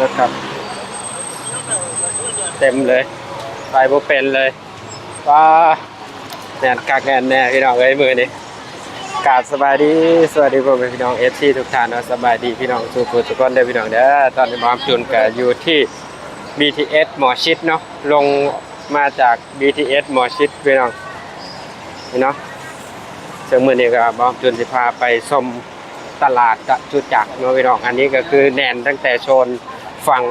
รถครับ เต็มเลยไปบ่เป็นเลยว้าแนนกักแนนแน่พี่น้องเอ้ยมือนี้กาบสบายดีสวัสดีพ่อแม่พี่น้องเอฟซีทุกท่านนะสบายดีพี่น้องทุกคนทุกคนเด้อพี่น้องเด้อตอนนี้มอมจุนก็อยู่ที่ BTS หมอชิดเนาะลงมาจาก BTS หมอชิดพี่น้องนี่เนาะซึ่งมือนี้ก็หมอมจุนสิพาไปชมตลาดจุจักรเนาะพี่น้องอันนี้ก็คือแนนตั้งแต่โซน ฝั่ง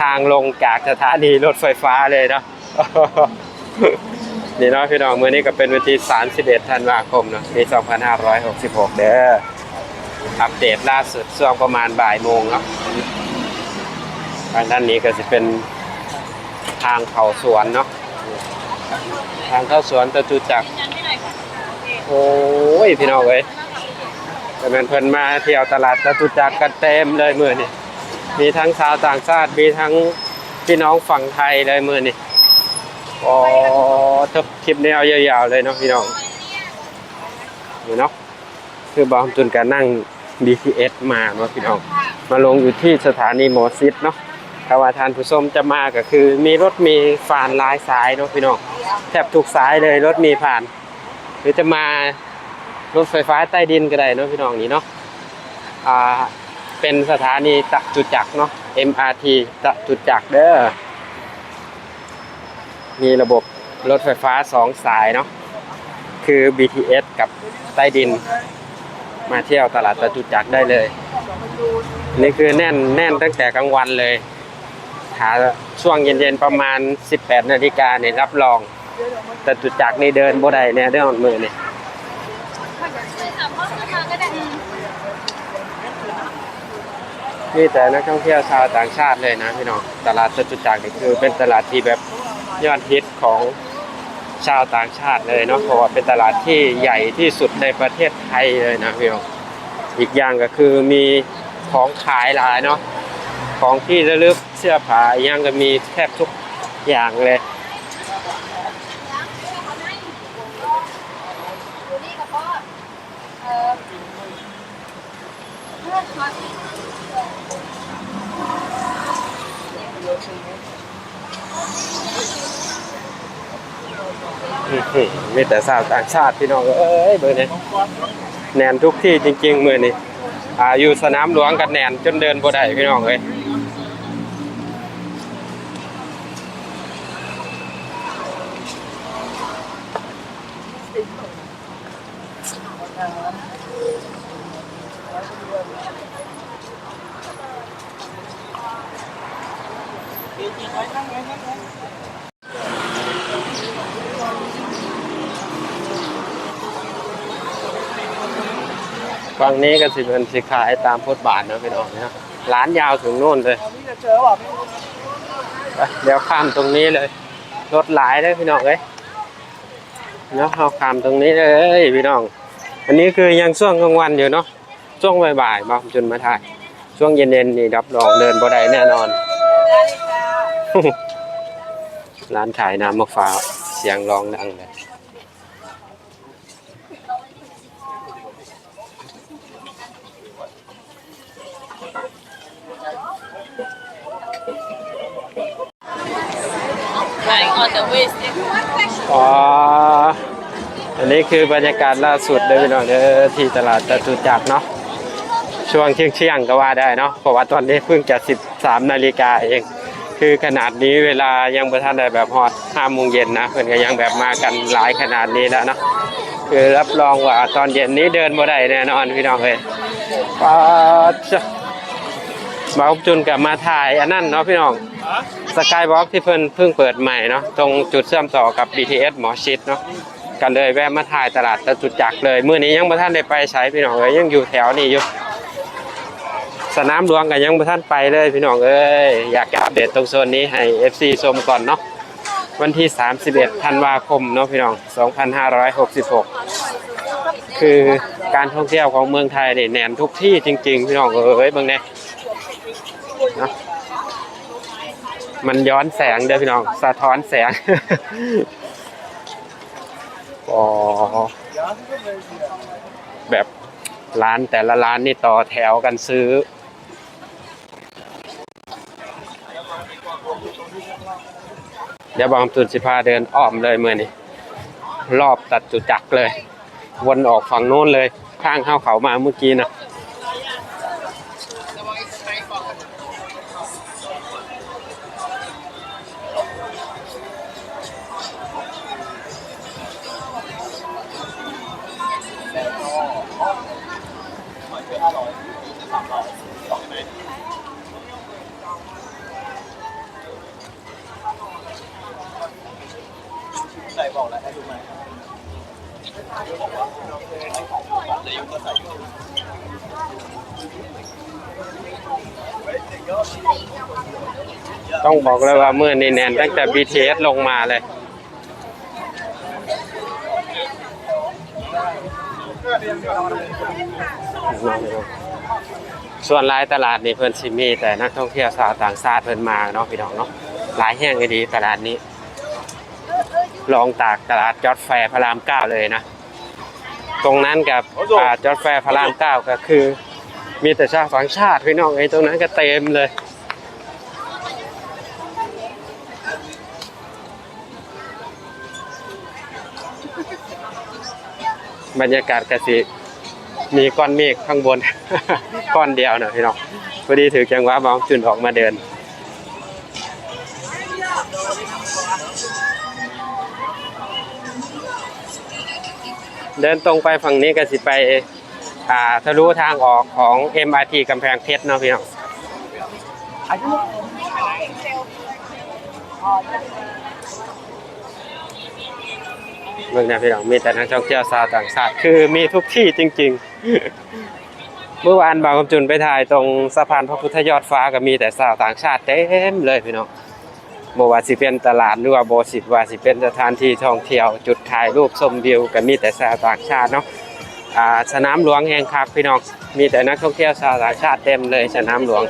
ทางลงจากสถานีรถไฟฟ้าเลยเนาะนี่เนาะพี่น้องมือนี้ก็เป็นวันที่ 31 ธันวาคมเนาะปี 2566 เด้ออัปเดตล่าสุดช่วงประมาณบ่ายโมงเนาะทางด้านนี้ก็จะเป็นทางเข้าสวนเนาะทางเข้าสวนจตุจักรโอ้ยพี่น้องเอ้ยแต่เป็นเพิ่นมาเที่ยวตลาดจตุจักรกันเต็มเลยมื้อนี้ มีทั้งชาวต่างชาติ มีทั้งพี่น้องฝั่งไทยเลยมือนี้อ๋อถ้าคลิปนี้เอายาวๆเลยเนาะพี่น้องเนาะคือบอมจุนการนั่ง BTS มาเนาะพี่น้อง มาลงอยู่ที่สถานีหมอซิดเนาะถ้าว่าทานผู้ชมจะมาก็คือ มีรถมีฟานลายสายเนาะพี่น้องแทบทุกสายเลยรถมีผ่าน หรือจะมารถไฟฟ้าใต้ดินก็ได้เนาะพี่น้องนี่เนาะอ่า เป็นสถานีตะจุจักรเนาะ MRT ตะจุจักรเด้อ มีระบบรถไฟฟ้าสองสายเนาะ คือ BTS กับใต้ดิน มาเที่ยวตลาดจตุจักรได้เลย นี่คือแน่นแน่นตั้งแต่กลางวันเลย หาช่วงเย็นๆ ประมาณ 18 นาฬิกาเนี่ยรับรองจตุจักรนี่เดินบ่ได้เนี่ยเรื่องมือเนี่ย นี่แต่นักท่องเที่ยวชาวต่างชาติเลยนะพี่น้องตลาดจตุจักรนี่คือเป็นตลาดที่แบบยอดฮิตของชาวต่างชาติเลยเนาะเพราะว่าเป็นตลาดที่ใหญ่ที่สุดในประเทศไทยเลยนะพี่น้องอีกอย่างก็คือมีของขายหลายเนาะของที่ระลึกเสื้อผ้าย่างก็มีแทบทุกอย่างเลยอื้ออ มีแต่สาวต่างชาติพี่น้องเอ้ยเบอร์นี้แนนทุกที่จริงๆมือนี้อ่าอยู่สนามหลวงกันแนนจนเดินบ่ได้พี่น้องเอ้ย ฝั่งนี้ก็สิเป็นสิขายตามพุทธบาทนะพี่น้องนะร้านยาวถึงโน่นเลย เดี๋ยวข้ามตรงนี้เลย รถหลายเลยพี่น้องเอ้ยเนาะเอาข้ามตรงนี้เลยพี่น้อง อันนี้คือยังช่วงกลางวันอยู่เนาะ ช่วงบ่ายๆบ่จนมาถ่าย ช่วงเย็นๆนี่รับรองเดินบ่ได้แน่นอน ร้านขายน้ำมะพร้าวเสียงร้องดังเลย Lying on the waist. อ๋อ อันนี้คือบรรยากาศล่าสุดเลยพี่น้องเด้อที่ตลาดจตุจักรเนาะ ช่วงเที่ยงเที่ยงๆก็ว่าได้เนาะ เพราะว่าตอนนี้เพิ่งจะ 13 นาฬิกาเอง คือขนาดนี้เวลายังประทันได้แบบฮอต5โมงเย็นนะเพื่อนก็ยังแบบมากันหลายขนาดนี้แล้วเนาะคือรับรองว่าตอนเย็นนี้เดินบ่ได้แน่นอนพี่น้องเลยป้าจ้ะบ่าจุนกลับมาถ่ายอันนั้นเนาะพี่น้องสกายวอล์กที่เพิ่นเพิ่งเปิดใหม่เนาะตรงจุดเชื่อมต่อกับ BTS หมอชิดเนาะกันเลยแวะมาถ่ายตลาดตะจตุจักเลย มื้อนี้ยังบ่ทันได้ไปใช้พี่น้องเอ้ยยังอยู่แถวนี้อยู่ สนามหลวงก็ยังบ่ทันไปเลยพี่น้องเอ้ยอยากจะอัปเดตตรงโซนนี้ให้ FC ชมก่อนเนาะวันที่ 31 ธันวาคมเนาะพี่น้อง 2566 คือการท่องเที่ยวของเมืองไทยเนี่ยแน่นทุกที่จริง ๆ พี่น้องเอ้ยเบิ่งแน่เนาะมันย้อนแสงเด้อพี่น้อง สะท้อนแสงอ๋อแบบร้านแต่ละร้านนี่ต่อแถวกันซื้อ เดี๋ยวบางตุนสิพาเดินอ้อมเลยเมื่อนี้รอบตัดจุจักเลย วนออกฝั่งโน้นเลย ข้างเข้าเขามาเมื่อกี้นะ บอกเลยว่าเมื่อนี่แน่นตั้งแต่ BTS ลงมาเลย ส่วนหลายตลาดนี่เพิ่นสิมี แต่นักท่องเที่ยวชาวต่างชาติเพิ่นมาเนาะพี่น้องเนาะหลายแห่งเลยดีตลาดนี้ ลองตากตลาดจอดแฟร์พระรามเก้าเลยนะ ตรงนั้นกับอ่าจอดแฟร์พระรามเก้าก็คือ มีแต่ชาวต่างชาติพี่น้องไอ้ตรงนั้นก็เต็มเลย บรรยากาศกสิมีก้อนเมฆข้างบน ก้อนเดียวนะพี่น้องพอดีถือจังหวะมองจุนออกมาเดิน เดินตรงไปฝั่งนี้ก็สิไปอ่าทะลุทางออกของ MRT กำแพงเพชรเนาะพี่น้อง เมืองนี้พี่น้องมีแต่นักท่องเที่ยวชาวต่างชาติคือมีทุกที่จริง ๆ เมื่อวานบางคำจุนไปถ่ายตรงสะพานพระพุทธยอดฟ้าก็มีแต่ชาวต่างชาติเต็มเลยพี่น้องบ่ว่าสิเป็นตลาดหรือว่าบ่สิว่าสิเป็นสถานที่ท่องเที่ยวจุดถ่ายรูปชมวิวก็มีแต่ชาวต่างชาติเนาะอ่าสนามหลวงแห่งคักพี่น้องมีแต่นักท่องเที่ยวชาวต่างชาติเต็มเลยสนามหลวง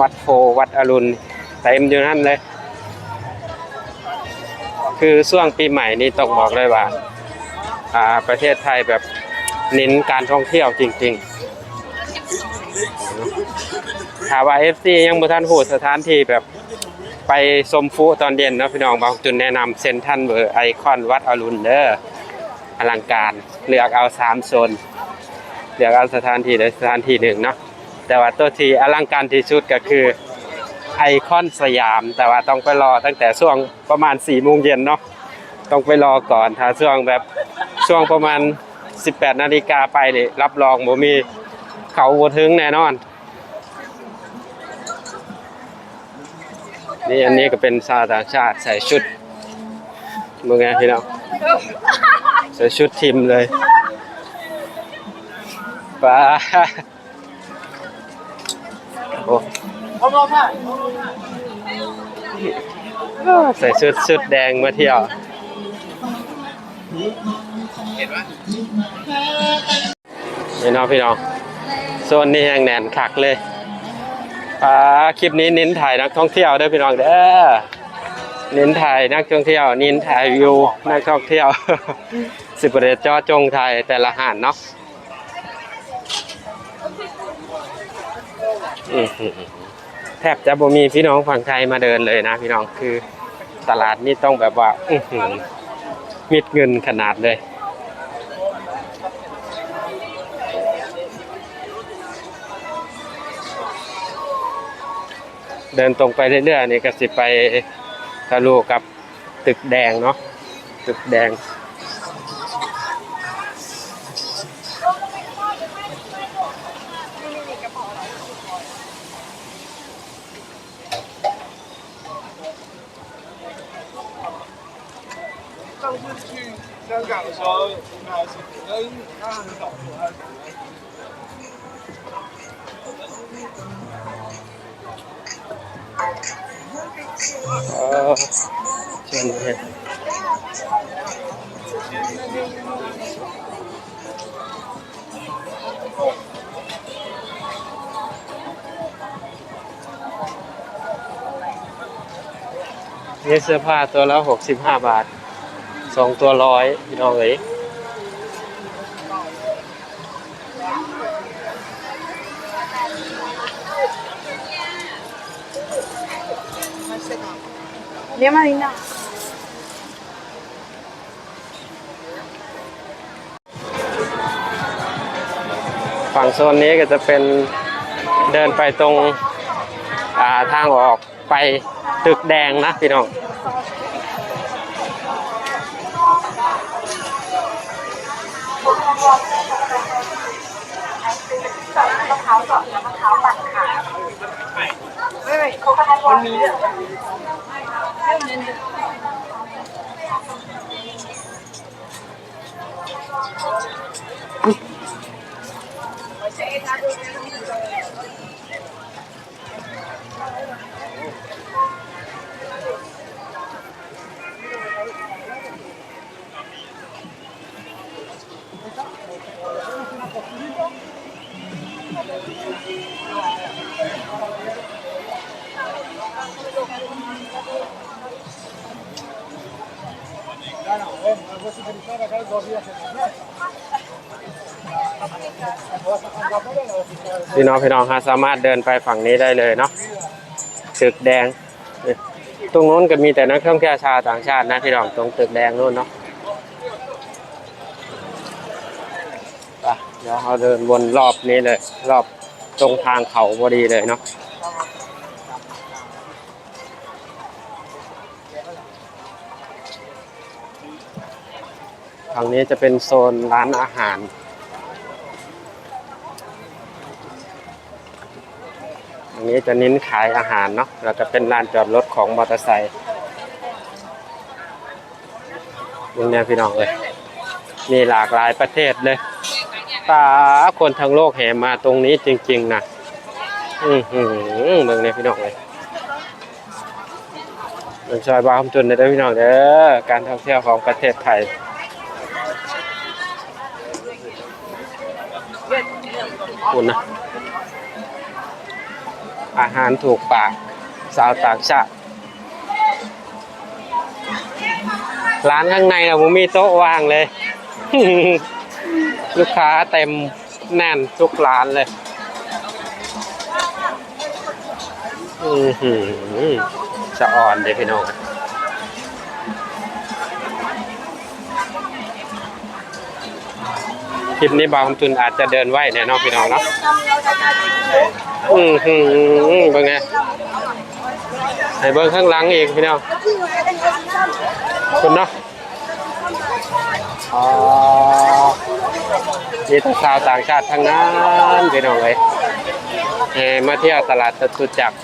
วัดโพวัดอรุณเต็มอยู่นั่นเลย คือช่วงปีใหม่นี่ต้องบอกเลยว่าอ่าประเทศไทยแบบเน้นการท่องเที่ยวจริงๆถามว่า FC ยังบ่ทันหูสถานที่แบบไปชมฟุตอนเย็นนะพี่น้องบางจุดแนะนำเซนทันเบอร์ไอคอนวัดอรุณเด้ออลังการเลือกเอาสามโซนเลือกเอาสถานที่ใดสถานที่หนึ่งเนาะแต่ว่าตัวที่อลังการที่สุดก็คือ ไอคอนสยาม แต่ว่าต้องไปรอตั้งแต่ช่วงประมาณ4ี่โมงเย็นเนาะต้องไปรอก่อนถ้าช่วงแบบช่วงประมาณ 18 นาฬิกาไปนี่รับรองบ่มีเขาบ่ถึงแน่นอนนี่อันนี้ก็เป็นชาวต่างชาติใส่ชุดมึงไงพี่น้องใส่ชุดทีมเลยไป้าโอ้ ใส่ชุดชุดแดงมาเที่ยว เห็นไหมพี่น้องพี่น้องโซนนี้แห่งแน่นคักเลยปาคลิปนี้เน้นถ่ายนักท่องเที่ยวด้อพี่น้องเด้อเน้นถ่ายนักท่องเที่ยวเน้นถ่ายวิวนักท่องเที่ยว สิบประเดจอจงถ่ายแต่ละหานเนาะอือ แทบจะบ่มีพี่น้องฝั่งไทยมาเดินเลยนะ พี่น้องคือตลาดนี่ต้องแบบว่าอื้มิดเงินขนาดเลย เดินตรงไปเรื่อยๆนี่ก็สิไปทะลุกับตึกแดงเนาะตึกแดง เชิญเลยนี่เสื้อผ้าตัวละหกสิบห้าบาท สองตัวร้อยพี่น้องเอ๋ย Dia Marina. ฝั่งโซนนี้ก็จะเป็นเดินไปตรงาทางออกไปตึกแดงนะพี่น้อง พี่น้องพี่น้องฮะสามารถเดินไปฝั่งนี้ได้เลยเนาะตึกแดง ตรงนู้นก็มีแต่นักท่องเที่ยวชาวต่างชาตินะพี่น้องตรงตึกแดงนู้นเนาะไปเดี๋ยวเราเดินวนรอบนี้เลย รอบตรงทางเขาพอดีเลยเนาะ ฝั่งนี้จะเป็นโซนร้านอาหาร อันนี้จะเน้นขายอาหารเนาะแล้วก็เป็นลานจอดรถของมอเตอร์ไซค์นี่เนี่ยพี่น้องเลยมีหลากหลายประเทศเลยตาคนทั้งโลกแห่มาตรงนี้จริง ๆนะอือหือเมืองเนี่ยพี่น้องเลยเมืองซอยบางคำจุนเด้อพี่น้องเด้อการท่องเที่ยวของประเทศไทย คุณนะ อาหารถูกปากสาวต่างชาติร้านข้างในนะผมมีโต๊ะว่างเลย ลูกค้าเต็มแน่นทุกร้านเลยอือหือจะอ่อนเด็พี่น้อง คลิปนี้บางคำจุนอาจจะเดินไหวแน่เนอนพี่น้องเนาะอือหือเป็นไงให้เบิ้งข้างหลังอีกพี่น้องคุณเนาะอ๋อมีทั้งชาวต่างชาติทั้งนั้นพี่น้องเลยแห่มาเที่ยวตลาดจตุจักร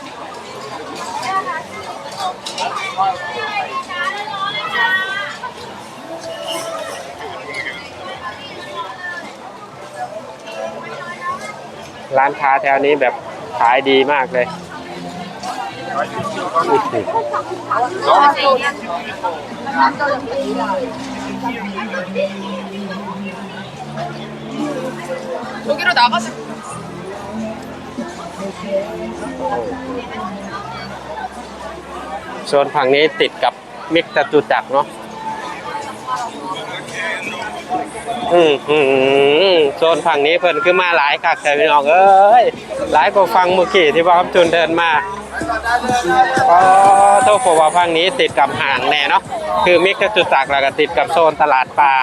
ร้านค้าแถวนี้แบบขายดีมากเลยโอ้โซนฝั่งนี้ติดกับมิกตะตุจักเนาะ อืมอืมโซนฝั่งนี้เพิ่นคือมาหลายคักแต่พี่น้องเอ้ยหลายกว่าฟังเมื่อกี้ที่ว่าคำจุนเดินมาก็โทษผมว่าฝั่งนี้ติดกับห่างแน่เนาะคือมิกจตุจักรแล้วก็ติดกับโซนตลาดปลา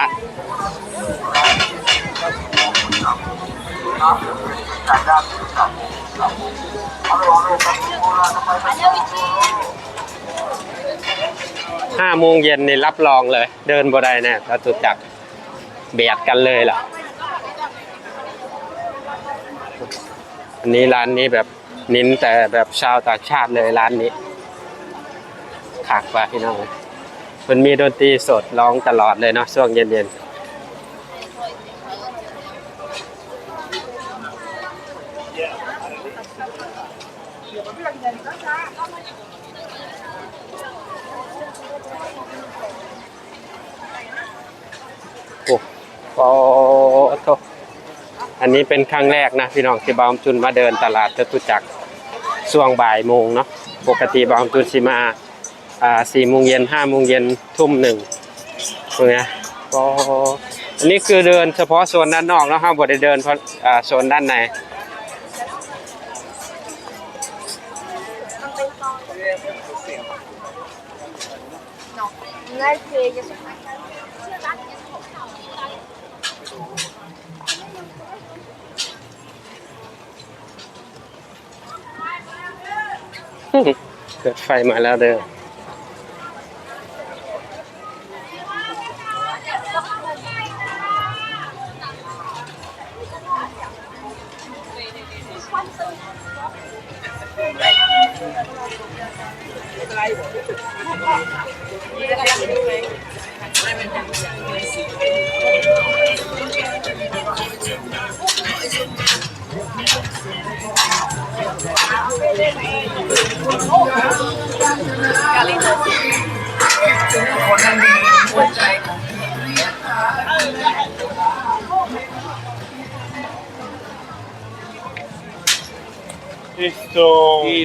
ห้าโมงเย็นนี่รับรองเลย เดินบ่ได้แน่จตุจักร เบียดกันเลยล่ะ อันนี้ร้านนี้แบบนิ้นแต่แบบชาวต่างชาติเลยร้านนี้ขากว่าพี่น้องมันมีดนตรีสดร้องตลอดเลยเนาะช่วงเย็นๆ โอ้ โอ้โหอันนี้เป็นครั้งแรกนะพี่น้องที่บอมจุนมาเดินตลาดจตุจักรช่วงบ่ายโมงเนาะปกติบอมจุนสิมาอ่าสี่โมงเย็นห้าโมงเย็นทุ่มหนึ่งตรงนี้โอ้อันนี้คือเดินเฉพาะโซนด้านนอกนะครับผมได้เดินเพราะโซนด้านในนั่นคือจะสุดท้าย เกิดไฟมาแล้วเด้อ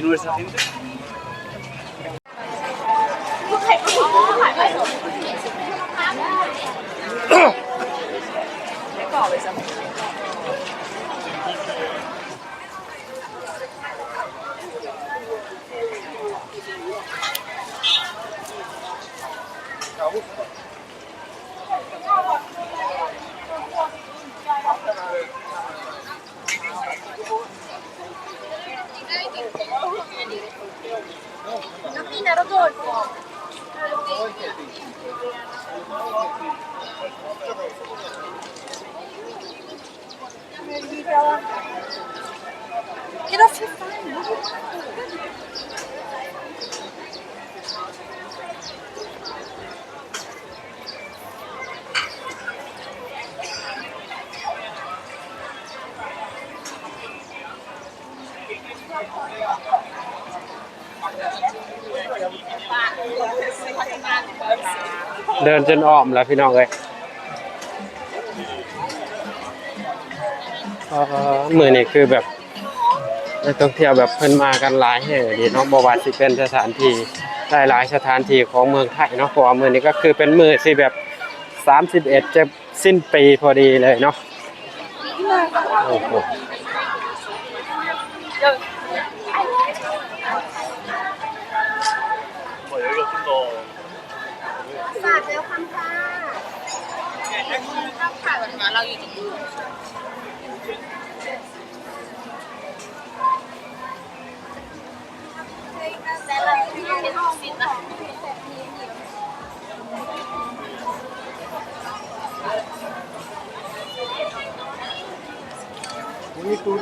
nuestra gente. เดินจนอ้อมแล้วพี่น้องเลยเอ่อมือนี่คือแบบนักท่องเที่ยวแบบเพิ่นมากันหลายแห่งดีเนาะบ่ว่าสิเป็นสถานที่หลายสถานที่ของเมืองไทยเนาะเพราะว่ามือนี้ก็คือเป็นมือที่แบบ31จะสิ้นปีพอดีเลยเนาะโอ้โห สาดแล้วคำค่ะข้าวผัดวับนี้เราอยู่ที่นี่แต่เราที่นี่เป็นสินนะนี่ตุ๊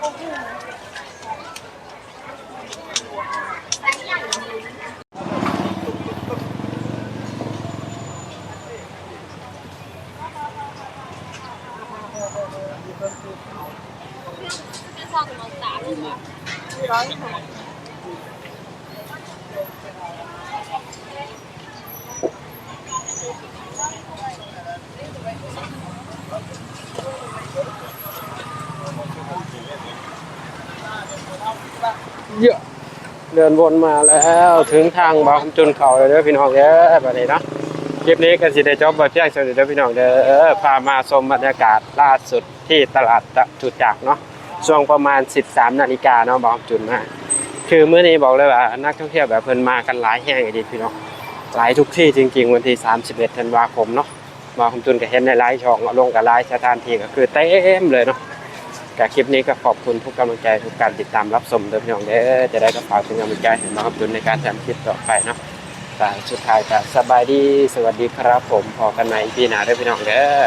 โอ้ เยอะเดินวนมาแล้วถึงทางบางจุนเขาเลยเด้อพี่น้องเด้อแบบนี้นะคลิปนี้ก็สิได้จบไว้เพียงเท่านี้เด้อพี่น้องเด้อพามาชมบรรยากาศล่าสุดที่ตลาดจุดจักเนาะ ช่วงประมาณ 13 นาฬิกาเนาะบางจุนมาคือเมื้อนี้บอกเลยว่านักท่องเที่ยวแบบเพิ่นมากันหลายแห่งดีพี่น้องหลายทุกที่จริง ๆ วันที่ 31 ธันวาคมเนาะบางจุนก็เห็นในไลฟ์ช่องลงกับไลฟ์สถานที่ก็คือเต็มเลยเนาะกับคลิปนี้ก็ขอบคุณทุกกำลังใจทุกการติดตามรับชมเด้อพี่น้องเด้อจะได้ก็ฝากเป็นกำลังใจให้น้องจุนในการทำคลิปต่อไปเนาะแต่สุดท้ายก็สบายดีสวัสดีครับผมพอกันใหม่ปีหน้าเด้อพี่น้องเด้อ